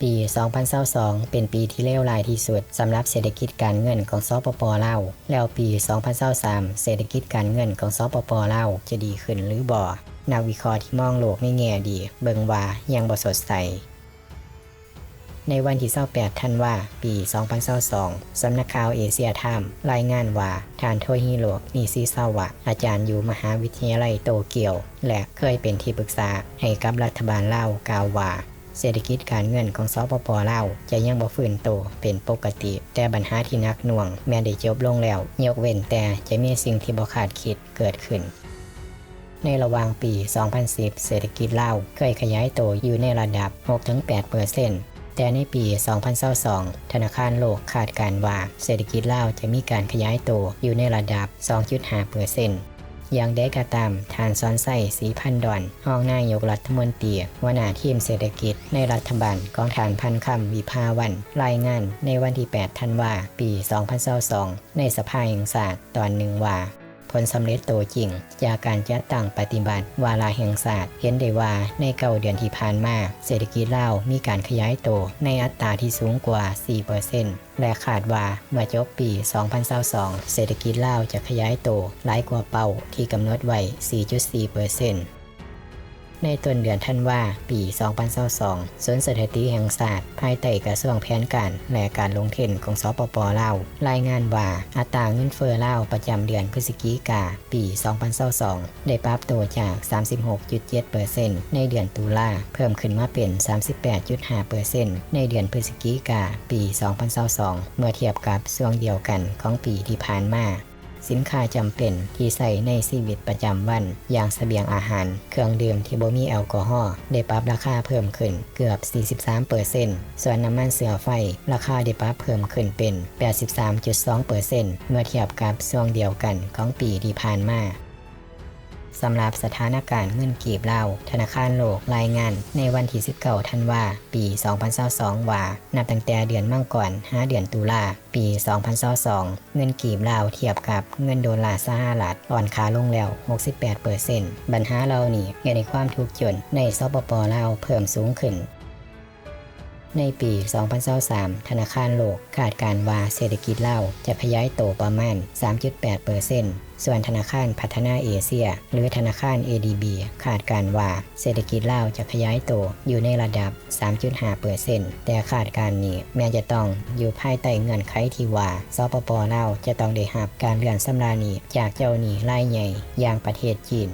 ปี 2022 เป็นปีที่เลวร้ายที่สุดสำหรับเศรษฐกิจการเงินของสปปลาวแล้วปี 2023 เศรษฐกิจการเงินของสปปลาวจะดีขึ้นหรือบ่นักวิเคราะห์ที่มองโลกในแง่ดี เบิงว่ายังบ่สดใสในวันที่28ธันวาปี 2022 สำนักข่าวเอเชียไทม์รายงานว่าทานโทฮิโรนิซิซาวะ อาจารย์อยู่มหาวิทยาลัยโตเกียว และเคยเป็นที่ปรึกษาให้กับรัฐบาลลาวกาวว่า เศรษฐกิจการเงินของสปปลาวจะยังบ่ฟื้นโตเป็นปกติ แต่ปัญหาที่นักหน่วง แม้ได้จบลงแล้ว ยกเว้นแต่จะมีสิ่งที่บ่คาดคิดเกิดขึ้น ในระหว่างปี 2010 เศรษฐกิจลาวเคยขยายโตอยู่ในระดับ 6-8%แต่ในปี 2022 ธนาคารโลกคาดการว่า เศรษฐกิจลาวจะมีการขยายโตอยู่ในระดับ 2.5%อ อย่างเดก็ตามทานซ้อนไส้สีพันดอนห้องนายกรัฐมนตรีวนาทีมเศรษฐกิจในรัฐบาลกองฐานพันคำวิภาวัน รายงานในวันที่ 8 ธันวาปี 2022 ในสภาแห่งศาสตร์ตอนหนึ่งว่า ผลสำเร็จโตวจริง จากการจัดตั้งปฏิบัติ วาลาแห่งศาสตร์ เห็นได้ว่าในเก้าเดือนที่ผ่านมา เศรษฐกิจลาวมีการขยายโตในอัตราที่สูงกว่า 4%และคาดว่าเมื่อจบปี 2022 เศรษฐกิจลาวจะขยายโตหลายกว่าเป้าที่กำหนดไว้ 4.4% ในต้นเดือนธันวาปี 2022ศูนย์สถิติแห่งศาสตร์ภายใต้กระทรวงแผนการและการลงทุนของสปปลาวรายงานว่าอัตราเงินเฟ้อลาวประจำเดือนพฤศจิกาปี 2022 ได้ปรับตัวจาก 36.7%ในเดือนตุลาเพิ่มขึ้นมาเป็น 38.5%ในเดือนพฤศจิกาปี 2022 เมื่อเทียบกับช่วงเดียวกันของปีที่ผ่านมา สินค้าจำเป็นที่ใส่ในชีวิตประจำวัน อย่างเสบียงอาหาร เครื่องดื่มที่บ่มีแอลกอฮอล์ได้ปรับราคาเพิ่มขึ้นเกือบ 43%ส่วนน้ำมันเสือไฟ ราคาได้ปรับเพิ่มขึ้นเป็น 83.2%เมื่อเทียบกับช่วงเดียวกันของปีที่ผ่านมา สำหรับสถานการณ์เงินกีบลาวธนาคารโลกรายงาน ในวันที่19ธันวาปี 2022 ว่า นับตั้งแต่เดือนมังกรหาเดือนตุลาปี 2022 เงินกีบลาวเทียบกับเงินโดลลาร์สหรัฐอ่อนค่าลงแล้ว 68%ปัญหาเหล่านี่เกิดในความทุกข์จนในสปปลาวเพิ่มสูงขึ้น ในปี 2023ธนาคารโลกคาดการว่าเศรษฐกิจเลาจะขยายโตประมาณ 3.8%ส่วนธนาคารพัฒนาเอเชีย หรือธนาคาร ADB คาดการว่าเศรษฐกิจเลาจะขยายโตอยู่ในระดับ 3.5%แต่คาดการณ์นี้แม้จะต้องอยู่ภายใต้เงื่อนไขที่ว่าสปปลาจะต้องได้รับการเลื่อนชำระหนี้จากเจ้าหนี้รายใหญ่อย่างประเทศจีน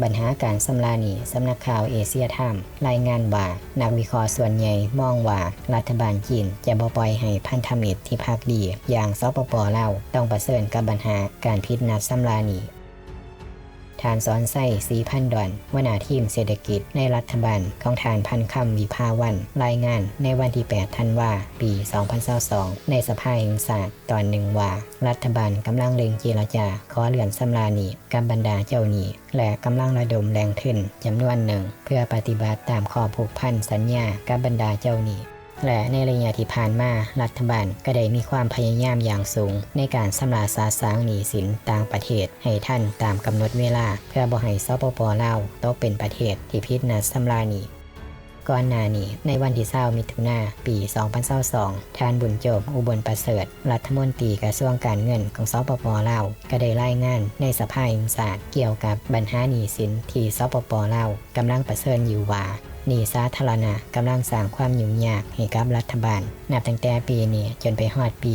ปัญหาการสำรานีสำนักข่าวเอเชียไทม์รายงานว่า นักวิเคราะห์ส่วนใหญ่มองว่า รัฐบาลจีนจะบ่ปล่อยให้พันธมิตรที่พักดี อย่างสปปลาวต้องประเสริญกับปัญหาการพิษนัดสำรานี ทานสอนไส้สีพันดอนวนาทีมเศรษฐกิจในรัฐบาลของทานพันคำวิภาวัน รายงานในวันที่ 8 ธันวาปี 2022 ในสภาแห่งศาสตร์ตอนหนึ่งว่า รัฐบาลกำลังเล็งเจรจาขอเลื่อนสำรานีกับบรรดาเจ้าหนี้และกำลังระดมแรงทุนจำนวนหนึ่ง เพื่อปฏิบัติตามข้อผูกพันสัญญากับบรรดาเจ้าหนี้ และในระยะที่ผ่านมารัฐบาลก็ได้มีความพยายามอย่างสูง ในการสำราญสาสางหนี้สินต่างประเทศ ให้ท่านตามกำหนดเวลา เพื่อบ่ให้สปปลาวตกเป็นประเทศที่พิจนัดสำราหนี้ก่อนหน้านี้ในวันที่20มิถุนาปี 2022ทานบุญโจมอุบลประเสริฐ รัฐมนตรีกระทรวงการเงินของสปปลาวก็ได้รายงานในสภาแห่งศาสตร์เกี่ยวกับปัญหาหนี้สินที่สปปลาวกำลังประเสริญอยู่ว่า หนี้สาธารณะกำลังสร้างความยุ่งยากให้กับรัฐบาล นับตั้งแต่ปีนี้จนไปฮอดปี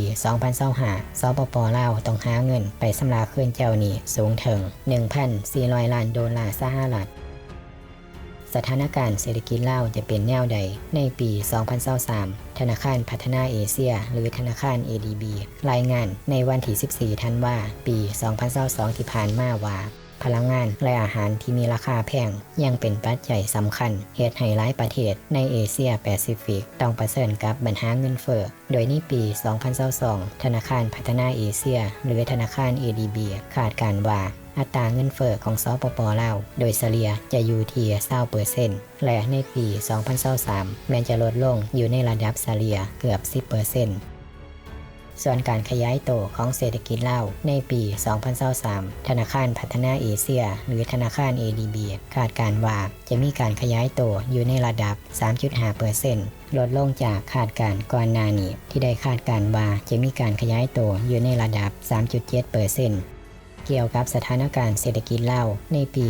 2025สปปลาวต้องหาเงินไปสำราคืนเจ้าหนี้สูงถึง 1,400 ล้านดอลลาร์สหรัฐสถานการณ์เศรษฐกิจเล่าจะเป็นแนวใด ในปี 2023 ธนาคารพัฒนาเอเชีย หรือธนาคาร ADB รายงานในวันที่ 14 ธันวา ปี 2022 ที่ผ่านมาว่า พลังงาน และอาหารที่มีราคาแพง ยังเป็นปัจจัยสำคัญเหตุให้หลายประเทศในเอเชียแปซิฟิก ต้องประเสริญกับปัญหาเงินเฟ้อโดยในปี 2022 ธนาคารพัฒนาเอเชีย หรือธนาคาร ADB คาดการว่าอัตราเงินเฟ้อของสปปลาว โดยเฉลี่ยจะอยู่ที่20%และในปี 2023 แม้จะลดลงอยู่ในระดับเฉลี่ยเกือบ 10% ส่วนการขยายโตของเศรษฐกิจเลาในปี 2023ธนาคารพัฒนาเอเชีย หรือธนาคาร ADB คาดการว่าจะมีการขยายโตอยู่ในระดับ 3.5%ลดลงจากคาดการณ์ก่อนหน้านี้ที่ได้คาดการว่าจะมีการขยายโตอยู่ในระดับ 3.7%เกี่ยวกับสถานการณ์เศรษฐกิจเล่าในปี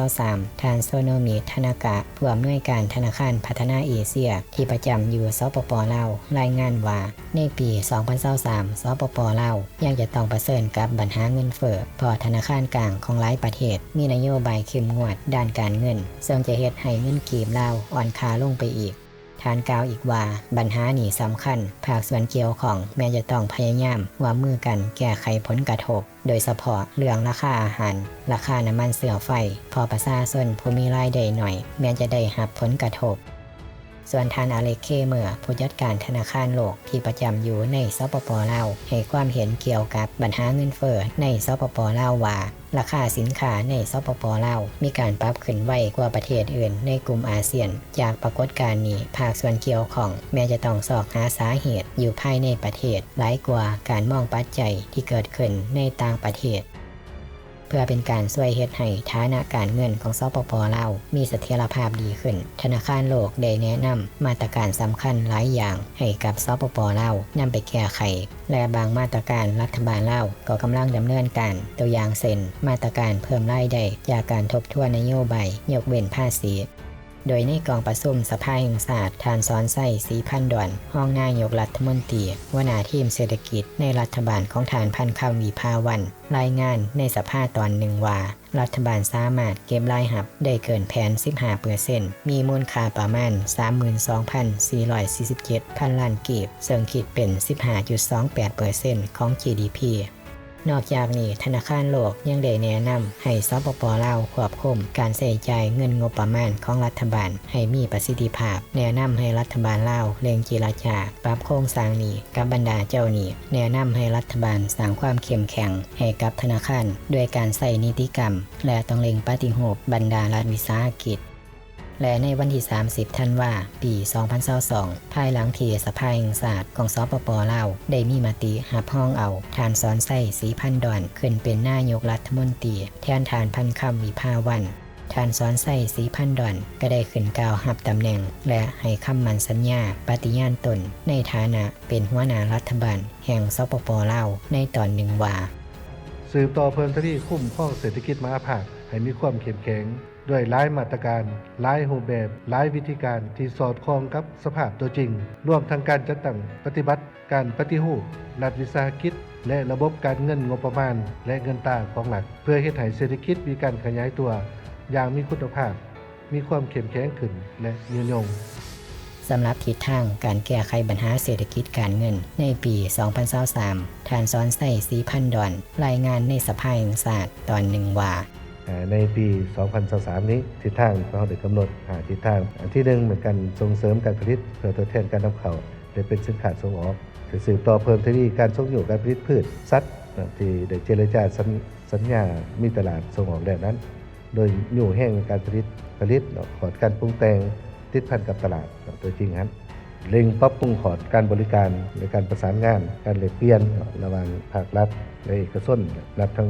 2023ทานโซโนมิธนากะผู้อำนวยการธนาคารพัฒนาเอเชีย ที่ประจำอยู่สปปลารายงานว่า ในปี 2023สปปลายังจะต้องประเสริญกับปัญหาเงินเฟ้อเพราะธนาคารกลางของหลายประเทศ มีนโยบายเข้มงวดด้านการเงินซึ่งจะเฮ็ดให้เงินกีบเล่าอ่อนค่าลงไปอีก ทานกล่าวอีกว่าปัญหานี้สำคัญ ภาคส่วนเกี่ยวของแม้จะต้องพยายามว่ามือกันแก้ไขผลกระทบ โดยเฉพาะเรื่องราคาอาหาร ราคาน้ำมันเสือไฟ พอประชาชนผู้มีรายได้หน่อย แม้จะได้หับผลกระทบ ส่วนทานอาเล็กเคเมอร์ผู้จัดการธนาคารโลกที่ประจำอยู่ในสปปลาวให้ความเห็นเกี่ยวกับปัญหาเงินเฟ้อในสปปลาวว่า ราคาสินค้าในสปปลาวมีการปรับขึ้นไวกว่าประเทศอื่นในกลุ่มอาเซียน จากปรากฏการณ์นี้ภาคส่วนเกี่ยวของแม้จะต้องสอกหาสาเหตุอยู่ภายในประเทศหลายกว่าการมองปัจจัยที่เกิดขึ้นในต่างประเทศ พื่อเป็นการช่วยเฮ็ดให้ฐานะการเงินของสปปลาวมีเสถียรภาพดีขึ้น ธนาคารโลกได้แนะนำมาตรการสำคัญหลายอย่างให้กับสปปลาวนำไปแก้ไข และบางมาตรการรัฐบาลลาวก็กำลังดำเนินการตัวอย่างเช่นมาตรการเพิ่มรายได้จากการทบทวนนโยบายยกเว้นภาษี โดยในกองประชุมสภาแห่งชาติทานซ้อนไส้สีพันดอนห้องนายกรัฐมนตรีวนาทีมเศรษฐกิจในรัฐบาลของทานพันคำวีภาวัน รายงานในสภาตอนหนึ่งว่า รัฐบาลสามารถเก็บรายหับได้เกินแผน 15%มีมูลค่าประมาณ 32,447พันล้านกีบซึ่งคิดเป็น 15.28%ของ GDP นอกจากนี้ธนาคารโลกยังได้แนะนำให้สปปลาวควบคุมการใช้จ่ายเงินงบประมาณของรัฐบาล ให้มีประสิทธิภาพ แนะนำให้รัฐบาลลาวเร่งเจรจาปรับโครงสร้างหนี้กับบรรดาเจ้าหนี้แนะนำให้รัฐบาลสร้างความเข้มแข็งให้กับธนาคารด้วยการใส่นิติกรรม และต้องเร่งปฏิรูปบรรดารัฐวิสาหกิจ และในวันที่ 30 ธันวาปี 2022ภายหลังที่สภาแห่งชาติของสปปลาวได้มีมติหับห้องเอาทานสอนไส้สีพันดอน ขึ้นเป็นนายกรัฐมนตรีแทนทานพันคำวิภาวันทานสอนไส้สีพันดอน ก็ได้ขึ้นกล่าวหับตำแหน่ง และให้คำมันสัญญาปฏิญาณตน ในฐานะเป็นหัวหน้ารัฐบาล แห่งสปปลาวในตอนหนึ่งว่า สืบต่อเพิ่มทที่คุ้มข้องเศรษฐกิจมาภาคให้มีความเข้มแข็ง ด้วยหลายมาตรการหลายรูปแบบหลายวิธีการที่สอดคล้องกับสภาพตัวจริง รวมทั้งการจัดตั้งปฏิบัติการปฏิรูปรัฐวิสาหกิจ และระบบการเงินงบประมาณ และเงินตราของหลัก เพื่อเฮ็ดให้เศรษฐกิจมีการขยายตัว อย่างมีคุณภาพ มีความเข้มแข็งขึ้นและยืนยงสำหรับทิศทางการแก้ไขปัญหาเศรษฐกิจการเงิน ในปี 2023ทานซ้อนไส้สีพันดอน รายงานในสภาแห่งชาติตอนหนึ่งว่า ในปี 2023 นี้ทิศทางเราได้กำหนดหาทิศทาง อันที่หนึ่งเหมือนกันส่งเสริมการผลิตเพื่อทดแทนการนำเข้าได้เป็นสินค้าส่งออกจะสืบต่อเพิ่มทวีการส่งอยู่การผลิตพืชสัตว์ที่ได้เจรจาสัญสัญญา มีตลาดส่งออกแล้วนั้น โดยอยู่แห่งการผลิตผลิตขอดการปรุงแต่งติดพันกับตลาดเนาะโดยจริงครับเร่งปรับปรุงขอดการบริการในการประสานงาน การเลกเปลี่ยน ระหว่างภาครัฐและเอกชนรัฐทั้ง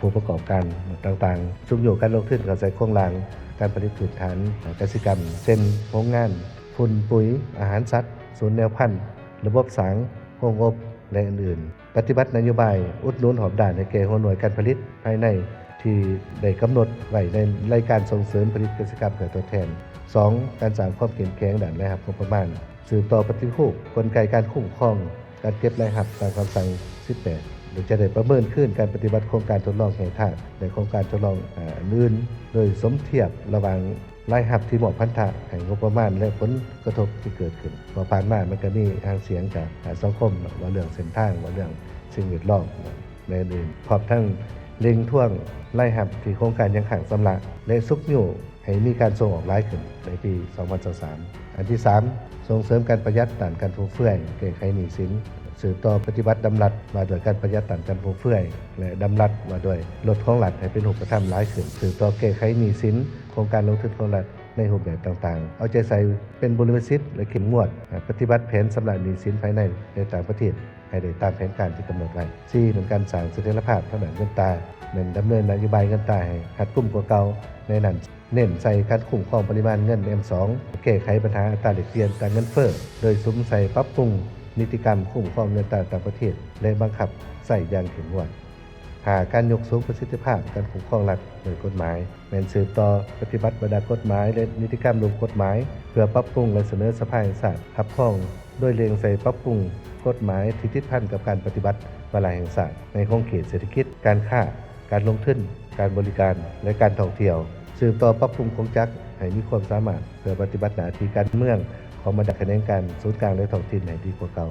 ผู้ประกอบการต่างๆชุมโยการลงทุนกับใส่โครงลาง การผลิตพืชฐานกสิกรรมเช่นโรงงานฝุ่นปุ๋ย อาหารสัตว์ศูนย์แนวพันธุ์ ระบบสางโรงอบและอื่นๆ ปฏิบัตินโยบาย อุดหนุนหอบด่านในแก่หัวหน่วยการผลิตภายในที่ได้กำหนดไว้ในรายการส่งเสริมผลิตกสิกรรมเพื่อทดแทน 2. การสร้างความเข้มแข็งด้านรายรับงบประมาณ สืบต่อปฏิรูปกลไกการคุ้มครอง การเก็บรายรับตามคำสั่ง 18 จะได้ประเมินขึ้นการปฏิบัติโครงการทดลองแห่งชาติในโครงการทดลองอื่นโดยสมเทียบระหว่างรายรับที่เหมาะพันธะให้งบประมาณและผลกระทบที่เกิดขึ้นพอผ่านมามันก็มีทางเสียงจากอ่าสังคมว่าเรื่องเส้นทางว่าเรื่องสิ่งแวดล้อมในอื่นพร้อมทั้งเล็งท่วงไล่หับที่โครงการยังขังสำลักและซุกอยู่ให้มีการส่งออกร้ายขึ้นในปี 2023 อันที่ 3 ส่งเสริมการประหยัดด้านการฟุ่มเฟือยแก้ไขหนี้สิน สืบต่อปฏิบัติดำรัดมาโดวยการประหยัดด้านการฟุ่มเฟือย และดำรัดมาโดวยลดของรัฐให้เป็นรูปธรรมร้ายขึ้นสืบต่อแก้ไขหนี้สินโครงการลงทุนของรัฐในรูปแบบต่างๆ เอาใจใส่เป็นบริวสิทธิ์และเข้มงวด ปฏิบัติแผนสำหรับหนี้สินภายในและต่างประเทศให้ได้ตามแผนการที่กำหนดไว้4เป็นการสร้างเสถียรภาพทางด้านเงินตาแม่นดำเนินนโยบายเงินตาให้รัดกุมกว่าเก่าในนั้นเน้นใส่การคุ้มครองปริมาณเงิน M2 แก้ไขปัญหาอัตราแลกเปลี่ยนต่างเงินเฟ้อโดยสุมใส่ปรับปรุง นิติกรรมคุ้มครองเงินตราต่างประเทศ และบังคับใส่อย่างเข้มงวดหาการยกสูงประสิทธิภาพการคุ้มครองรัฐโดยกฎหมายแม่นสืบต่อปฏิบัติบรรดากฎหมาย และนิติกรรมรวมกฎหมาย เพื่อปรับปรุงและเสนอสภาแห่งชาติรับพ้องด้วยเรียงใส่ปรับปรุงกฎหมายที่ติดพันกับการปฏิบัติวาแห่งชาติในห้องเขตเศรษฐกิจ การค้า การลงทุนการบริการ และการท่องเที่ยว สืบต่อปรับปรุงกงจักรให้มีความสามารถเพื่อปฏิบัติหน้าที่การเมือง ของบรรดาคะแนนการสูตรกลางและท้องถิ่นไหนดีกว่าเก่า